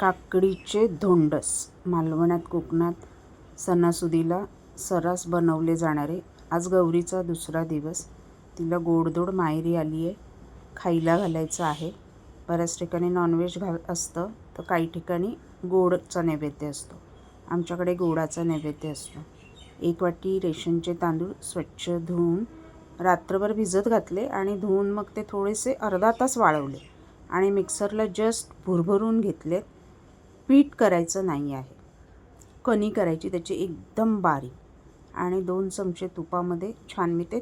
काकडीचे धोंडस मालवणात कोकणात सणासुदीला सर्रास बनवले जाणारे. आज गौरीचा दुसरा दिवस. तिला गोडधोड माहेरी आली आहे. खायला घालायचं आहे. बऱ्याच ठिकाणी नॉनव्हेज घाल असतं तर काही ठिकाणी गोडचा नैवेद्य असतो. आमच्याकडे गोडाचा नैवेद्य असतो. एक वाटी रेशनचे तांदूळ स्वच्छ धुवून रात्रभर भिजत घातले आणि धुवून मग ते थोडेसे अर्धा तास वाळवले आणि मिक्सरला जस्ट भुरभरून घेतलेत. पीठ करायचं नाही आहे. कणी करायची त्याची एकदम बारीक. आणि दोन चमचे तुपामध्ये छान मी ते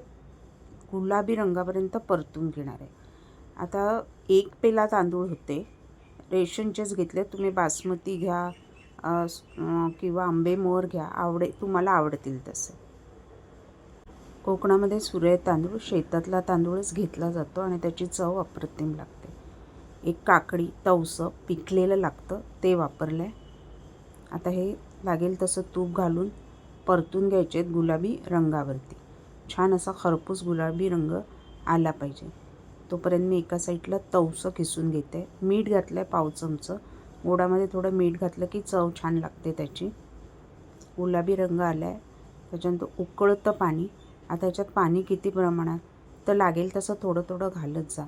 गुलाबी रंगापर्यंत परतून घेणार आहे. आता एक पेला तांदूळ होते. रेशनचेच घेतले तुम्ही बासमती घ्या किंवा आंबेमोहर घ्या आवडे तुम्हाला आवडतील तसे. कोकणामध्ये सूर्य तांदूळ शेतातला तांदूळच घेतला जातो आणि त्याची चव अप्रतिम लागते. एक काकडी तवसं पिकलेलं लागतं ते वापरलं आहे आता हे लागेल तसं तूप घालून परतून घ्यायचे आहेत गुलाबी रंगावरती. छान असा खरपूस गुलाबी रंग आला पाहिजे. तोपर्यंत मी एका साईडला तवसं किसून घेते. मीठ घातलं आहे पाव चमचं. गोडामध्ये थोडं मीठ घातलं की चव छान लागते त्याची. गुलाबी रंग आला आहे त्याच्यानंतर उकळतं पाणी. आता याच्यात पाणी किती प्रमाणात? तर लागेल तसं थोडं थोडं घालत जा.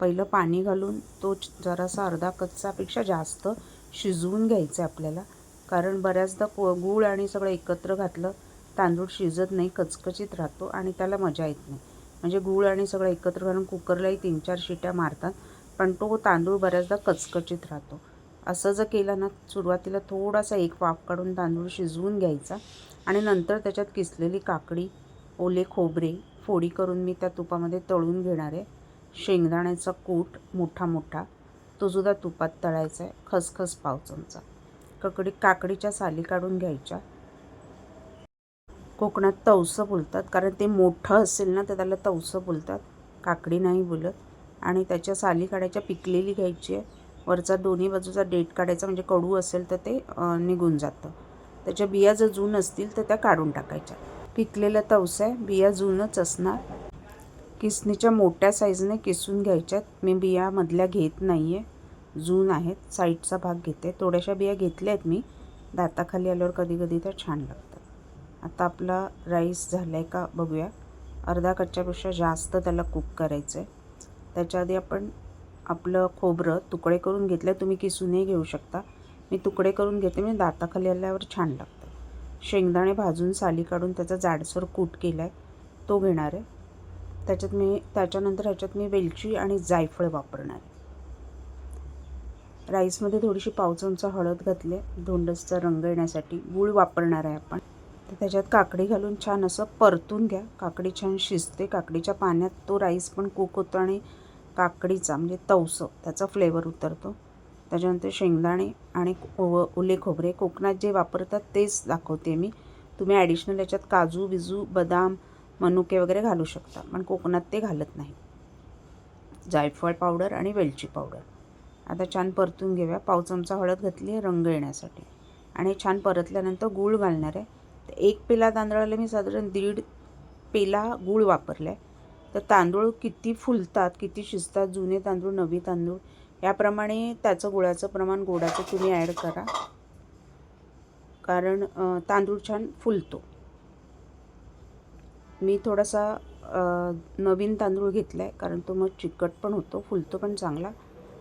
पहिलं पाणी घालून तो जरासा अर्धा कच्चापेक्षा जास्त शिजवून घ्यायचं आहे आपल्याला. कारण बऱ्याचदा को गूळ आणि सगळं एकत्र घातलं तांदूळ शिजत नाही कचकचीत राहतो आणि त्याला मजा येत नाही. म्हणजे गूळ आणि सगळं एकत्र घालून कुकरलाही तीन चार शिट्या मारतात पण तो तांदूळ बऱ्याचदा कचकचीत राहतो. असं जर केलं ना सुरुवातीला थोडासा एक वाफ काढून तांदूळ शिजवून घ्यायचा आणि नंतर त्याच्यात किसलेली काकडी ओले खोबरे फोडी करून मी त्या तुपामध्ये तळून घेणार आहे. शेंगदाण्याचा कूट मोठा मोठा तो सुद्धा तुपात तळायचा आहे खसखस पाव चमचा. ककडी काकडीच्या साली काढून घ्यायच्या. कोकणात तवसं बोलतात. कारण ते मोठं असेल ना तर त्याला तवसं बोलतात. काकडी नाही बोलत. आणि त्याच्या साली काढायच्या पिकलेली घ्यायची आहे. वरचा दोन्ही बाजूचा डेट काढायचा म्हणजे कडू असेल तर ते निघून जातं. त्याच्या बिया जर जून असतील तर त्या काढून टाकायच्या. पिकलेलं तवसं आहे. बिया जूनच असणार. किसणीच्या मोठ्या साईजने किसून घ्यायच्यात. मी बिया मधल्या घेत नाही आहे जून आहेत. साईडचा भाग घेते. थोड्याशा बिया घेतल्या आहेत मी. दाताखाली आल्यावर कधी कधी त्या छान लागतात. आता आपला राईस झाला आहे का बघूया. अर्धा कच्च्यापेक्षा जास्त त्याला कुक करायचं आहे त्याच्या आधी आपण आपलं खोबरं तुकडे करून घेतलं तुम्ही किसूनही घेऊ शकता. मी तुकडे करून घेते. म्हणजे दाताखाली आल्यावर छान लागतं शेंगदाणे भाजून साली काढून त्याचा जाडसर कूट केला आहे तो घेणार आहे. त्याच्यात मी त्याच्यानंतर ह्याच्यात मी वेलची आणि जायफळ वापरणार आहे. राईसमध्ये थोडीशी पाव चमचा हळद घातले. धोंडसचा रंग येण्यासाठी गूळ वापरणार आहे आपण. तर त्याच्यात काकडी घालून छान असं परतून घ्या. काकडी छान शिजते. काकडीच्या पाण्यात तो राईस पण कुक होतो आणि काकडीचा म्हणजे तवसं त्याचा फ्लेवर उतरतो. त्याच्यानंतर शेंगदाणे आणि ओले खोबरे कोकणात जे वापरतात तेच दाखवते मी. तुम्ही ॲडिशनल याच्यात काजू बिजू बदाम मनुके वगैरे घालू शकता पण कोकणात ते घालत नाही. जायफळ पावडर आणि वेलची पावडर. आता छान परतून घेऊया. पाव चमचा हळद घातली आहे रंग येण्यासाठी. आणि छान परतल्यानंतर गूळ घालणार आहे. तर एक पेला तांदळाला मी साधारण दीड पेला गूळ वापरला आहे तर तांदूळ किती फुलतात किती शिजतात जुने तांदूळ नवी तांदूळ याप्रमाणे त्याचं गुळाचं प्रमाण गोडाचं तुम्ही ॲड करा. कारण तांदूळ छान फुलतो. मी थोडासा नवीन तांदूळ घेतला आहे कारण तो मग चिकट पण होतो फुलतो पण चांगला.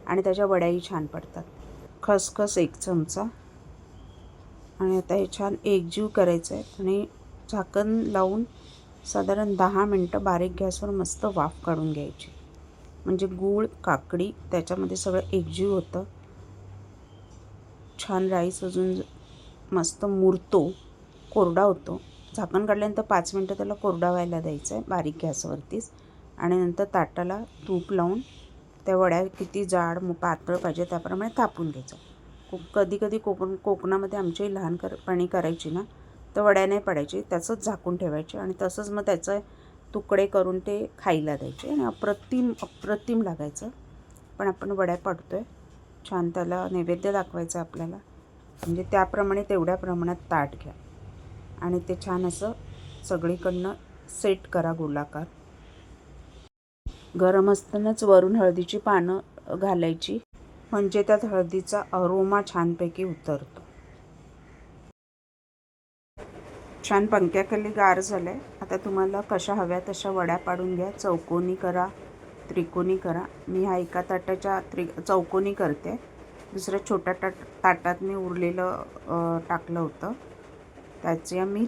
आणि त्याच्या वड्याही छान पडतात. खसखस एक चमचा. आणि आता हे छान एकजीव करायचं आहे आणि झाकण लावून साधारण दहा मिनटं बारीक गॅसवर मस्त वाफ काढून घ्यायची. म्हणजे गूळ काकडी त्याच्यामध्ये सगळं एकजीव होतं. छान राईस अजून मस्त मुरतो. कोरडा होतो. झाकण काढल्यानंतर पाच मिनटं त्याला कोरडा व्हायला द्यायचं आहे बारीक गॅसवरतीच. आणि नंतर ताटाला तूप लावून त्या वड्या किती जाड मग पातळ पाहिजे त्याप्रमाणे तापून घ्यायचं. को कधी कधी कोकण कोकणामध्ये आमची लहान कर पाणी करायची ना तर वड्या नाही पाडायची. त्याचंच झाकून ठेवायचे आणि तसंच मग त्याचं तुकडे करून ते खायला द्यायचे आणि अप्रतिम अप्रतिम लागायचं. पण आपण वड्या पाडतो आहे छान त्याला नैवेद्य दाखवायचं आपल्याला. म्हणजे त्याप्रमाणे तेवढ्या प्रमाणात ताट घ्या. आणि ते छान असं सगळीकडनं सेट करा गोलाकार. गरम असतानाच वरून हळदीची पानं घालायची. म्हणजे त्यात हळदीचा अरोमा छानपैकी उतरतो. छान पंख्याखाली गार झालं आहे आता तुम्हाला कशा हव्या तशा वड्या पाडून घ्या. चौकोनी करा त्रिकोणी करा. मी हा एका ताटाच्या त्रि चौकोनी करते. दुसऱ्या छोट्या ताट ताटात मी उरलेलं टाकलं होतं. त्याचे मी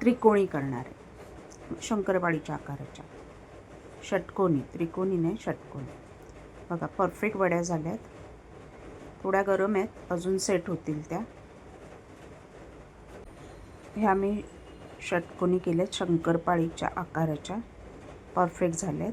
त्रिकोणी करणार आहे. शंकरपाळीच्या आकाराच्या. षटकोनी त्रिकोणी नाही षटकोनी. बघा परफेक्ट वड्या झाल्यात. थोड्या गरम आहेत अजून सेट होतील त्या. ह्या मी षटकोनी केल्यात शंकरपाळीच्या आकाराच्या. परफेक्ट झाल्यात.